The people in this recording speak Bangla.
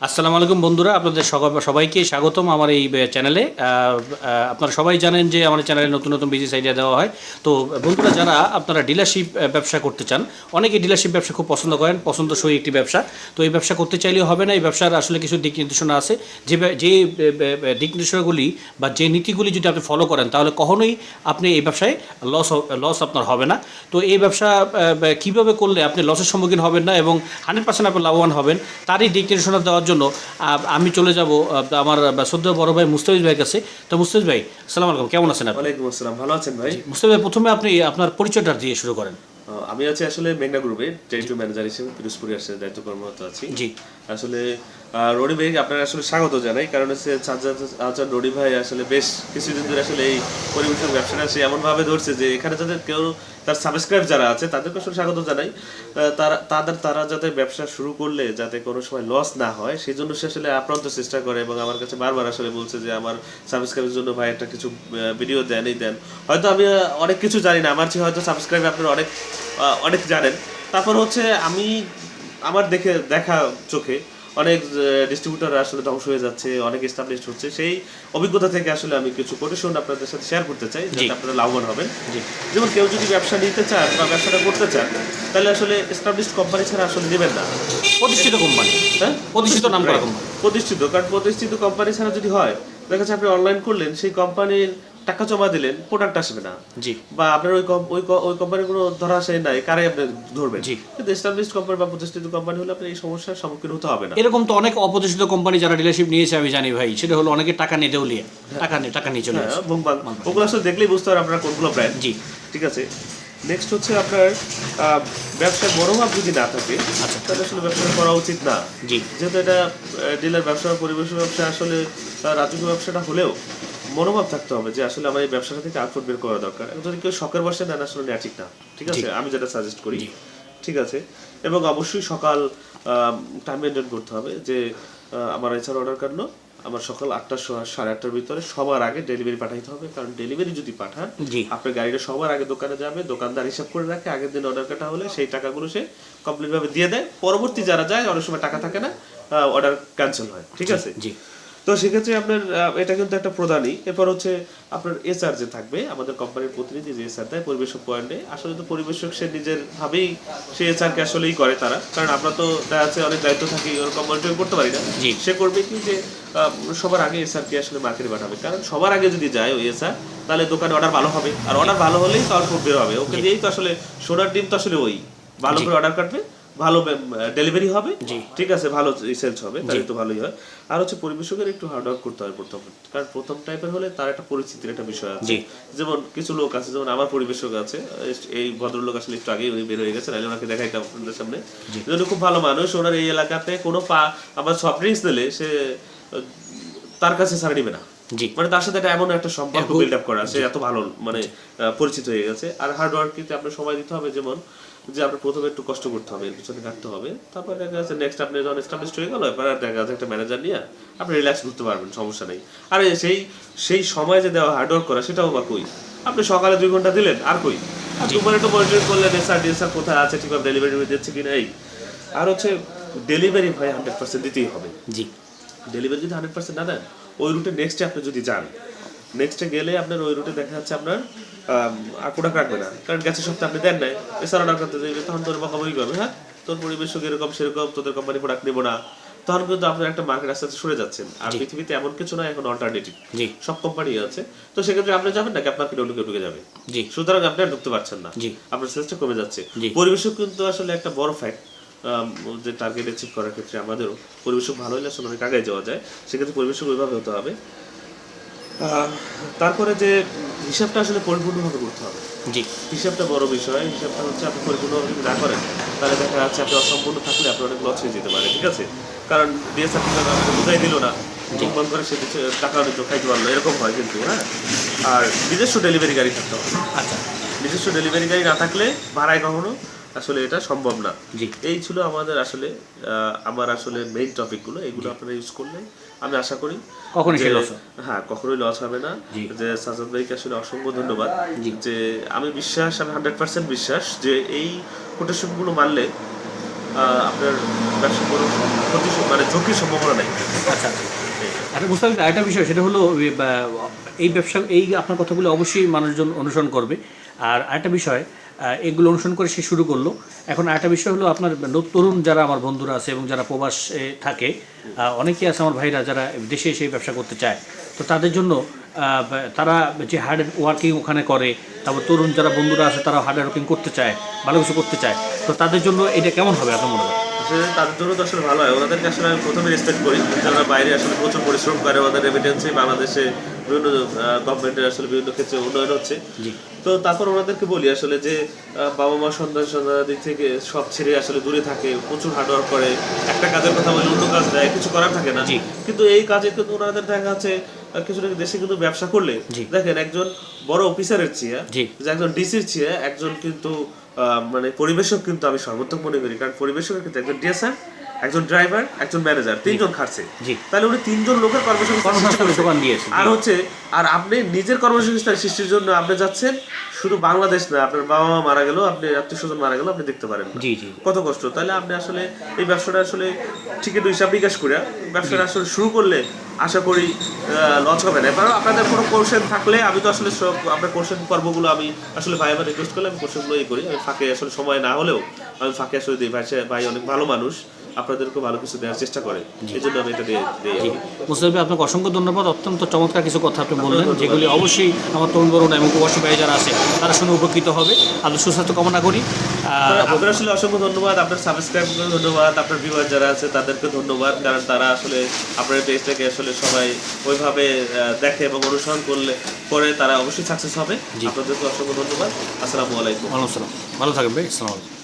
আসসালামু আলাইকুম বন্ধুরা, আপনাদের সবাই- সবাইকে স্বাগতম আমার এই চ্যানেলে। আপনারা সবাই জানেন যে আমার চ্যানেলে নতুন নতুন বিজনেস আইডিয়া দেওয়া হয়। তো বন্ধুরা, যারা আপনারা ডিলারশিপ ব্যবসা করতে চান অনেকে ডিলারশিপ ব্যবসা খুব পছন্দ করেন, পছন্দসই একটি ব্যবসা। তো এই ব্যবসা করতে চাইলেও হবে না, এই ব্যবসার আসলে কিছু দিক নির্দেশনা আছে। যে যে দিক নির্দেশনাগুলি বা যে নীতিগুলি যদি আপনি ফলো করেন, তাহলে কখনোই আপনি এই ব্যবসায় লস লস আপনার হবে না। তো এই ব্যবসা কীভাবে করলে আপনি লসের সম্মুখীন হবেন না এবং হান্ড্রেড পার্সেন্ট আপনি লাভবান হবেন, তারই দিক নির্দেশনা দেওয়ার জন্য আমি চলে যাব আমার সদ্য বড় ভাই মুস্তাফিজ ভাই কাছে। তো মুস্তাফিজ ভাই সালাম আলাইকুম কেমন আছেন আপনি? ওয়ালাইকুম আসসালাম ভালো আছেন ভাই? মুস্তাফিজ ভাই প্রথমে আপনি আপনার পরিচয়টা দিয়ে শুরু করেন। আমি আছি আসলে মেঘনা গ্রুপে টেরিটরি ম্যানেজার হিসেবে পিরোজপুরে আসলে দায়িত্ব কর্মরত আছি। জি। আসলে রনি ভাই আপনার আসলে স্বাগত জানাই। কারণ হচ্ছে আচার রনি ভাই আসলে বেশ কিছুদিন ধরে আসলে এই পরিবেশন ব্যবসাটা সে এমন ভাবে ধরছে যে এখানে যাদের কেউ তার সাবস্ক্রাইব যারা আছে তাদেরকে আসলে স্বাগত জানাই। তারা, তাদের, তারা যাতে ব্যবসা শুরু করলে যাতে কোনো সময় লস না হয় সেই জন্য সে আসলে আপ্রান্ত চেষ্টা করে এবং আমার কাছে বারবার আসলে বলছে যে আমার সাবস্ক্রাইবের জন্য ভাই একটা কিছু ভিডিও দেন, এই দেন। হয়তো আমি অনেক কিছু জানি না, আমার চেয়ে হয়তো সাবস্ক্রাইব আপনারা অনেক অনেক জানেন। তারপর হচ্ছে আমি, আমার দেখে, দেখা চোখে অনেক ডিস্ট্রিবিউটর আসলে ধ্বংস হয়ে যাচ্ছে অনেক এস্টাবলিশ হচ্ছে। সেই অভিজ্ঞতা থেকে আসলে আমি কিছু কোটেশন আপনাদের সাথে শেয়ার করতে চাই যাতে আপনারা লাভবান হবেন। যেমন কেউ যদি ব্যবসা নিতে চান বা ব্যবসাটা করতে চান তাহলে আসলে এস্টাবলিশড কোম্পানি ছাড়া আসলে নেবেন না। প্রতিষ্ঠিত কোম্পানি হ্যাঁ? প্রতিষ্ঠিত নাম করা কোম্পানি প্রতিষ্ঠিত কারণ প্রতিষ্ঠিত কোম্পানি ছাড়া যদি হয় দেখা যাচ্ছে আপনি অনলাইন করলেন সেই কোম্পানির টাকা জমা দিলেন প্রোডাক্ট আসবে না। জি। বা আপনার ওই ওই ওই কোম্পানির কোনো ধরা সেই নাই কারে আপনি ধরবেন? জি। কিন্তু এস্টাবলিশড কোম্পানি বা প্রতিষ্ঠিত কোম্পানি হলে আপনার এই সমস্যার সম্মুখীন হতে হবে না। এরকম তো অনেক অপ্রতিষ্ঠিত কোম্পানি যারা ডিলারশিপ নিয়েছে আমি জানি ভাই। সেটা হলো অনেকে টাকা নিয়ে দেউলিয়া। টাকা নিয়ে টাকা নিয়ে চলে আসে। হ্যাঁ, ভুংবাং। ওগুলো আসলে দেখলেই বুঝতে পারেন আপনার কোনগুলো ব্র্যান্ড জি। ঠিক আছে? নেক্সট হচ্ছে আপনার ব্যবসায় মনোভাব যদি না থাকে আচ্ছা। তাহলে আসলে ব্যবসা করা উচিত না। জি। যেহেতু এটা ডিলার ব্যবসা পরিবেশ ব্যবসা আসলে রাজকীয় ব্যবসাটা হলেও মনোভাব থাকতে হবে যে আসলে আমার এই ব্যবসাটা থেকে আউটপুট বের করা দরকার। যদি কেউ শখের বসে নেন আসলে নেওয়া ঠিক না। ঠিক আছে? আমি যেটা সাজেস্ট করি। ঠিক আছে? এবং অবশ্যই সকাল টাইম মেনটেন করতে হবে যে আমার এছাড়া অর্ডার কাটলো। আমার সকাল আটটা সাড়ে আটটার ভিতরে সবার আগে ডেলিভারি পাঠাইতে হবে। কারণ ডেলিভারি যদি পাঠান জি। আপনার গাড়িটা সবার আগে দোকানে যাবে দোকানদার হিসাব করে রাখে আগের দিন অর্ডার কাটা হলে সেই টাকাগুলো সে কমপ্লিট ভাবে দিয়ে দেয়। পরবর্তী যারা যায় অনেক সময় টাকা থাকে না অর্ডার ক্যান্সেল হয়। ঠিক আছে? জি। তো সেক্ষেত্রে আপনার এটা কিন্তু একটা প্রধানই এরপর হচ্ছে আপনার এসআর যে থাকবে আমাদের কোম্পানির প্রতিনিধি যে এসআর দেয় পরিবেশক পয়েন্টে আসলে তো পরিবেশক সে নিজের ভাবেই সে এসআরকে আসলেই করে তারা। কারণ আমরা তো দেখা যাচ্ছে অনেক দায়িত্ব থাকি ওরকম মনিটরিং করতে পারি না। সে করবে কি যে সবার আগে এসআরকে আসলে মার্কেটে পাঠাবে। কারণ সবার আগে যদি যায় ওই এসআর তাহলে দোকানে অর্ডার ভালো হবে। আর অর্ডার ভালো হলেই তো আউটপুট বের হবে। ওকে দিয়েই তো আসলে সোনার ডিম তো আসলে ওই। ভালো করে অর্ডার কাটবে। ভালো ডেলিভারি হবে। ঠিক আছে ভালো সেলস হবে তাহলে তো ভালোই হয়। আর হচ্ছে পরিবেশকের একটু হার্ড ওয়ার্ক করতে হয় প্রথম। কারণ প্রথম টাইপের হলে তার একটা পরিস্থিতির একটা বিষয় আছে। যেমন কিছু লোক আছে যেমন আমার পরিবেশক আছে এই ভদ্রলোক আসলে একটু আগেই উনি বের হয়ে গেছে নাহলে ওনাকে দেখাইতাম আপনাদের সামনে। উনি খুব ভালো মানুষ ওনার এই এলাকাতে কোনো পা আমার সফট ড্রিঙ্কস দিলে সে তার কাছে ছাড়া নিবে না। জি। মানে তার সাথে একটা এমন একটা সম্পর্ক বিল্ড আপ করা সে এত ভালো মানে পরিচিত হয়ে গেছে। আর হার্ড ওয়ার্ক কিন্তু আপনার সময় দিতে হবে যেমন যে আপনার প্রথমে একটু কষ্ট করতে হবে এর পিছনে কাটতে হবে। তারপর দেখা যাচ্ছে নেক্সট আপনি যখন এস্টাবলিশ হয়ে গেল এবার দেখা যাচ্ছে একটা ম্যানেজার নিয়ে আপনি রিল্যাক্স করতে পারবেন সমস্যা নেই। আর সেই সেই সময় যে দেওয়া হার্ড ওয়ার্ক করা সেটাও বা কই? আপনি সকালে দুই ঘণ্টা দিলেন আর কই? আর দুপুরে একটু মনিটরিং করলেন এসআর ডিএসআর কোথায় আছে ঠিকভাবে ডেলিভারি দিচ্ছে কি নাই আর হচ্ছে ডেলিভারি ভাই হান্ড্রেড পার্সেন্ট দিতেই হবে। জি। ডেলিভারি যদি হান্ড্রেড পার্সেন্ট না দেন ওই রুটে নেক্সটে আপনি যদি যান নেক্সটে গেলে আপনার ওই রুটে দেখা যাচ্ছে আপনার প্রোডাক্ট রাখবে না। কারণ গেছে সপ্তাহে আপনি দেন নাই। এছাড়া করতে যাবে তখন তোর বকাবকি করবে হ্যাঁ? তোর পরিবেশক এরকম সেরকম তোদের কোম্পানি প্রোডাক্ট নেব না। তখন কিন্তু আপনার একটা মার্কেট আস্তে আস্তে সরে যাচ্ছেন। আর পৃথিবীতে এমন কিছু না এখন অল্টারনেটিভ জি। সব কোম্পানি আছে। তো সেক্ষেত্রে আপনি যাবেন নাকি? আপনার কিনে অন্য কেউ ঢুকে যাবে। জি। সুতরাং আপনি আর ঢুকতে পারছেন না। জি। আপনার সেলসটা কমে যাচ্ছে। জি। পরিবেশক কিন্তু আসলে একটা বড় ফ্যাক্ট যে টার্গেট অ্যাচিভ করার ক্ষেত্রে আমাদেরও পরিবেশক ভালো হলে আসলে অনেক আগে যাওয়া যায়। সেক্ষেত্রে পরিবেশক ওইভাবে হতে হবে। তারপরে যে হিসাবটা আসলে পরিপূর্ণভাবে করতে হবে। জি। হিসাবটা বড় বিষয় হিসাবটা হচ্ছে আপনি পরিপূর্ণভাবে যদি না করেন তাহলে দেখা যাচ্ছে আপনি অসম্পূর্ণ থাকলে আপনি অনেক লস হয়ে যেতে পারে ঠিক আছে? কারণ ডিএসআর আপনাকে বুঝাই দিল না বন্ধ করে সে কিছু টাকা দিত খাইতে পারল এরকম হয় কিন্তু হ্যাঁ? আর নিজস্ব ডেলিভারি গাড়ি থাকতে হবে। আচ্ছা। নিজস্ব ডেলিভারি গাড়ি না থাকলে ভাড়ায় কখনো আসলে এটা সম্ভব না। এই ছিল আমাদের আসলে আমার আসলে মেইন টপিকগুলো এগুলো আপনারা ইউজ করলে আমি আশা করি কখনই হ্যাঁ কখনোই লস হবে না। যে সাজাদ ভাইকে আসলে অসংখ্য ধন্যবাদ। যে আমি বিশ্বাস আমি হান্ড্রেড পার্সেন্ট বিশ্বাস যে এই কোটেশনগুলো মানলে আপনার ব্যবসা কোনো ক্ষতি মানে ঝুঁকির সম্ভাবনা নেই। আচ্ছা আচ্ছা। মুস্তাফিজ আরেকটা বিষয় সেটা হলো এই ব্যবসা এই আপনার কথাগুলো অবশ্যই মানুষজন অনুসরণ করবে। আর আরেকটা বিষয় এগুলো অনুসরণ করে সে শুরু করল। এখন আরেকটা বিষয় হলো আপনার তরুণ যারা আমার বন্ধুরা আছে এবং যারা প্রবাসে থাকে অনেকেই আছে আমার ভাইরা যারা দেশে এসে ব্যবসা করতে চায়। তো তাদের জন্য তারা যে হার্ড ওয়ার্কিং ওখানে করে তারপর তরুণ যারা বন্ধুরা আছে তারা হার্ড ওয়ার্কিং করতে চায় ভালো কিছু করতে চায়। তো তাদের জন্য এটা কেমন হবে আপনার মনে হয়? আসলে তাদের জন্য তো আসলে ভালো হয়। ওনাদেরকে আসলে আমি প্রথমে রেসপেক্ট করি। যারা বাইরে আসলে প্রচুর পরিশ্রম করে ওদের রেমিটেন্সে বাংলাদেশে বিভিন্ন গভর্নমেন্টের আসলে বিভিন্ন ক্ষেত্রে উন্নয়ন হচ্ছে। তো তারপর ওনাদেরকে বলি আসলে যে বাবা মা সন্তান সন্তান দিক থেকে সব ছেড়ে আসলে দূরে থাকে প্রচুর হার্ডওয়ার্ক করে। একটা কাজের কথা বলে অন্য কাজ দেয় কিছু করার থাকে না। কিন্তু এই কাজে কিন্তু ওনাদের দেখা যাচ্ছে আহ, কিছু দেশে কিন্তু ব্যবসা করলে। দেখেন একজন বড় অফিসারের চেয়ে একজন ডিসির চেয়ে একজন কিন্তু আহ, মানে পরিবেশক কিন্তু আমি সর্বোত্তম মনে করি কারণ পরিবেশকের ক্ষেত্রে একজন ডিএসআর একজন ড্রাইভার একজন ম্যানেজার তিনজন খাটছে। জি। তাহলে উনি তিনজন লোকের কর্মসংস্থান। দিয়েছে। আর হচ্ছে আর আপনি নিজের কর্মসংস্থান সৃষ্টির জন্য আপনি যাচ্ছেন শুধু বাংলাদেশ না আপনার বাবা মা মারা গেল আপনি আত্মীয় স্বজন মারা গেল আপনি দেখতে পারেন জি জি। কত কষ্ট। তাহলে আপনি আসলে এই ব্যবসাটা আসলে ঠিক একটু হিসাব নিকাশ করে ব্যবসাটা আসলে শুরু করলে আশা করি লঞ্চ হবে না। কারণ আপনাদের কোনো কোর্সেন থাকলে আমি তো আসলে সব আপনার কোর্সেন পর্বগুলো আমি আসলে ভাই আমার রিকোয়েস্ট করলে আমি কোর্সেনগুলো এই করি। আমি ফাঁকে আসলে সময় না হলেও আমি ফাঁকে আসলে দিই। ভাই ভাই অনেক ভালো মানুষ। আপনাদেরকে ভালো কিছু দেওয়ার চেষ্টা করে। এই জন্য আমি এটা দিয়ে ভাই, আপনাকে অসংখ্য ধন্যবাদ। অত্যন্ত চমৎকার কিছু কথা আপনি বললেন যেগুলি অবশ্যই আমার তরুণ তরুণ এবং প্রবাসী ভাই যারা আছে তারা শুনে উপকৃত হবে। আমি সুস্বাস্থ্য কামনা করি। আপনার আসলে অসংখ্য ধন্যবাদ। আপনার সাবস্ক্রাইব ধন্যবাদ। আপনার ভিউয়ার যারা আছে তাদেরকে ধন্যবাদ। কারণ তারা আসলে আপনার পেজটাকে আসলে সবাই ওইভাবে দেখে এবং অনুসরণ করলে পরে তারা অবশ্যই সাকসেস হবে। আপনাদেরকে অসংখ্য ধন্যবাদ। আসসালামু আলাইকুম। ভালো থাকবেন ভাই। আসসালামু আলাইকুম।